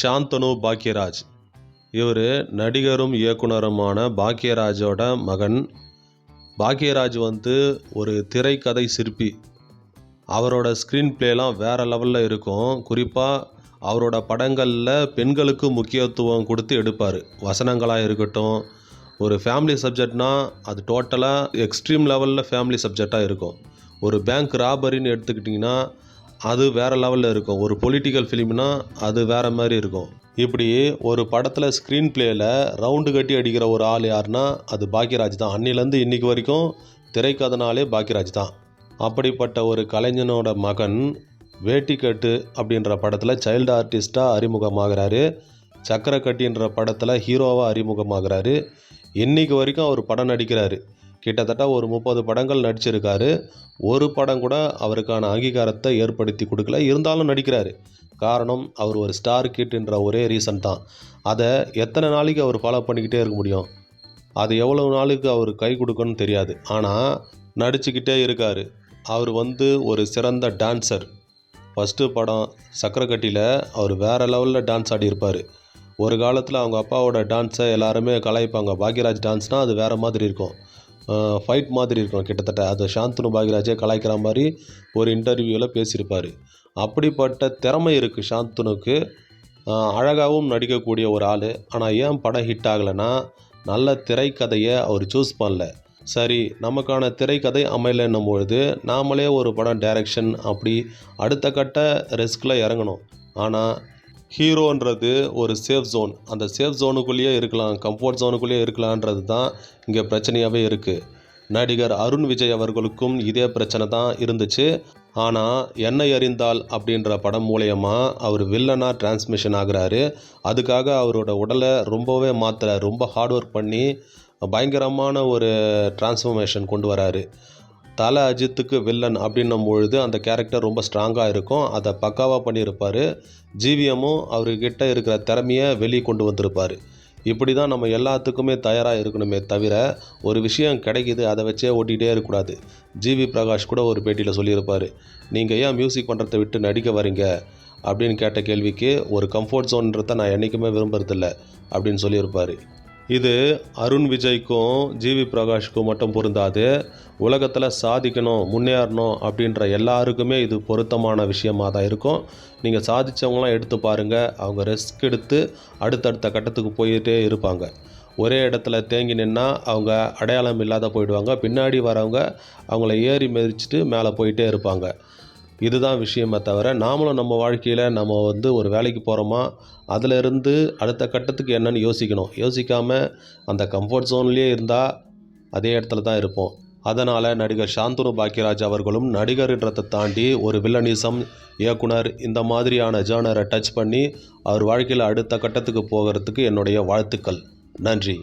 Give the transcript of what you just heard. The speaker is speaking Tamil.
சாந்தனு பாக்யராஜ். இவர் நடிகரும் இயக்குனருமான பாக்யராஜோட மகன். பாக்யராஜ் வந்து ஒரு திரைக்கதை சிற்பி. அவரோட ஸ்க்ரீன் பிளேலாம் வேறு லெவலில் இருக்கும். குறிப்பாக அவரோட படங்களில் பெண்களுக்கு முக்கியத்துவம் கொடுத்து எடுப்பார். வசனங்களாக இருக்கட்டும் ஒரு ஃபேமிலி சப்ஜெக்ட்னா அது டோட்டலாக எக்ஸ்ட்ரீம் லெவலில் ஃபேமிலி சப்ஜெக்டாக இருக்கும். ஒரு பேங்க் ராபரின்னு எடுத்துக்கிட்டிங்கன்னா அது வேறு லெவலில் இருக்கும். ஒரு பொலிட்டிக்கல் ஃபிலிம்னா அது வேறு மாதிரி இருக்கும். இப்படி ஒரு படத்தில் ஸ்க்ரீன் ப்ளேயில் ரவுண்டு கட்டி அடிக்கிற ஒரு ஆள் யாருன்னா அது பாக்யராஜ் தான். அன்னிலேருந்து இன்னைக்கு வரைக்கும் திரைக்கதனாலே பாக்யராஜ் தான். அப்படிப்பட்ட ஒரு கலைஞனோட மகன் வேட்டிக்கட்டு அப்படின்ற படத்தில் சைல்டு ஆர்டிஸ்ட்டாக அறிமுகமாகிறாரு. சக்கரக்கட்டின்ற படத்தில் ஹீரோவாக அறிமுகமாகிறாரு. இன்னைக்கு வரைக்கும் அவர் படம் நடிக்கிறாரு. கிட்டத்தட்ட ஒரு முப்பது படங்கள் நடிச்சிருக்காரு. ஒரு படம் கூட அவருக்கான அங்கீகாரத்தை ஏற்படுத்தி கொடுக்கல. இருந்தாலும் நடிக்கிறாரு. காரணம் அவர் ஒரு ஸ்டார் கிட்ன்ற ஒரே ரீசன் தான். அதை எத்தனை நாளைக்கு அவர் ஃபாலோ பண்ணிக்கிட்டே இருக்க முடியும்? அது எவ்வளோ நாளுக்கு அவர் கை கொடுக்கணும்னு தெரியாது. ஆனால் நடிச்சுக்கிட்டே இருக்கார். அவர் வந்து ஒரு சிறந்த டான்சர் ஃபஸ்ட்டு படம் சக்கரக்கட்டியில் அவர் வேறு லெவலில் டான்ஸ் ஆடியிருப்பார். ஒரு காலத்தில் அவங்க அப்பாவோட டான்ஸை எல்லாருமே கலாய்ப்பாங்க. பாக்யராஜ் டான்ஸ்னால் அது வேறு மாதிரி இருக்கும். ஃபைட் மாதிரி இருக்கும் கிட்டத்தட்ட. அது சாந்தனு பாகிராஜே கலாய்க்கிற மாதிரி ஒரு இன்டர்வியூவில் பேசியிருப்பார். அப்படிப்பட்ட திறமை இருக்குது சாந்தனுக்கு. அழகாகவும் நடிக்கக்கூடிய ஒரு ஆள். ஆனால் ஏன் படம் ஹிட் ஆகலைன்னா நல்ல திரைக்கதையை அவர் சூஸ் பண்ணல. சரி நமக்கான திரைக்கதை அமையலைன்னும் பொழுது நாமளே ஒரு படம் டைரக்ஷன் அப்படி அடுத்த கட்ட ரிஸ்கில் இறங்கணும். ஆனால் ஹீரோன்றது ஒரு சேஃப் ஜோன் அந்த சேஃப் ஜோனுக்குள்ளேயே இருக்கலாம் கம்ஃபர்ட் ஜோனுக்குள்ளேயே இருக்கலான்றது தான் இங்கே பிரச்சனையாகவே இருக்குது நடிகர் அருண் விஜய் அவர்களுக்கும் இதே பிரச்சனை தான் இருந்துச்சு. ஆனால் என்னை அறிந்தால் அப்படின்ற படம் மூலயமா அவர் வில்லனாக டிரான்ஸ்மிஷன் ஆகுறாரு. அதுக்காக அவரோட உடலை ரொம்பவே மாற்றுறாரு ரொம்ப ஹார்ட் ஒர்க் பண்ணி பயங்கரமான ஒரு டிரான்ஸ்ஃபர்மேஷன் கொண்டு வராரு. தலை அஜித்துக்கு வில்லன் அப்படின்னும் பொழுது அந்த கேரக்டர் ரொம்ப ஸ்ட்ராங்காக இருக்கும். அதை பக்காவாக பண்ணியிருப்பார். ஜிவிஎம்மும் அவர்கிட்ட இருக்கிற திறமையை வெளியே கொண்டு வந்திருப்பார். இப்படி தான் நம்ம எல்லாத்துக்குமே தயாராக இருக்கணுமே தவிர ஒரு விஷயம் கிடைக்குது அதை வச்சே ஓட்டிகிட்டே இருக்கக்கூடாது. ஜிவி பிரகாஷ் கூட ஒரு பேட்டியில் சொல்லியிருப்பார். நீங்கள் ஏன் மியூசிக் பண்ணுறதை விட்டு நடிக்க வரீங்க அப்படின்னு கேட்ட கேள்விக்கு ஒரு கம்ஃபர்ட் ஜோன்றதை நான் என்றைக்குமே விரும்புறதில்ல அப்படின்னு சொல்லியிருப்பார். இது அருண் விஜய்க்கும் ஜிவி பிரகாஷ்க்கும் மட்டும் பொருந்தாது. உலகத்தில் சாதிக்கணும் முன்னேறணும் அப்படின்ற எல்லாருக்குமே இது பொருத்தமான விஷயமாக தான் இருக்கும். நீங்கள் சாதித்தவங்களாம் எடுத்து பாருங்கள் அவங்க ரிஸ்க் எடுத்து அடுத்தடுத்த கட்டத்துக்கு போயிட்டே இருப்பாங்க. ஒரே இடத்துல தேங்கி நின்னா அவங்க அடையாளம் இல்லாத போயிடுவாங்க. பின்னாடி வரவங்க அவங்கள ஏறி மிதிச்சிட்டு மேலே போயிட்டே இருப்பாங்க. இதுதான் விஷயமே தவிர நாமளும் நம்ம வாழ்க்கையில் நம்ம வந்து ஒரு வேலைக்கு போகிறோமா அதிலிருந்து அடுத்த கட்டத்துக்கு என்னன்னு யோசிக்கணும். யோசிக்காமல் அந்த கம்ஃபர்ட் ஜோன்லேயே இருந்தால் அதே இடத்துல தான் இருப்போம். அதனால் நடிகர் சாந்தனு பாக்கியராஜ் அவர்களும் நடிகர்ன்றதை தாண்டி ஒரு வில்லனிசம் இயக்குனர் இந்த மாதிரியான ஜேர்னரை டச் பண்ணி அவர் வாழ்க்கையில் அடுத்த கட்டத்துக்கு போகிறதுக்கு என்னுடைய வாழ்த்துக்கள். நன்றி.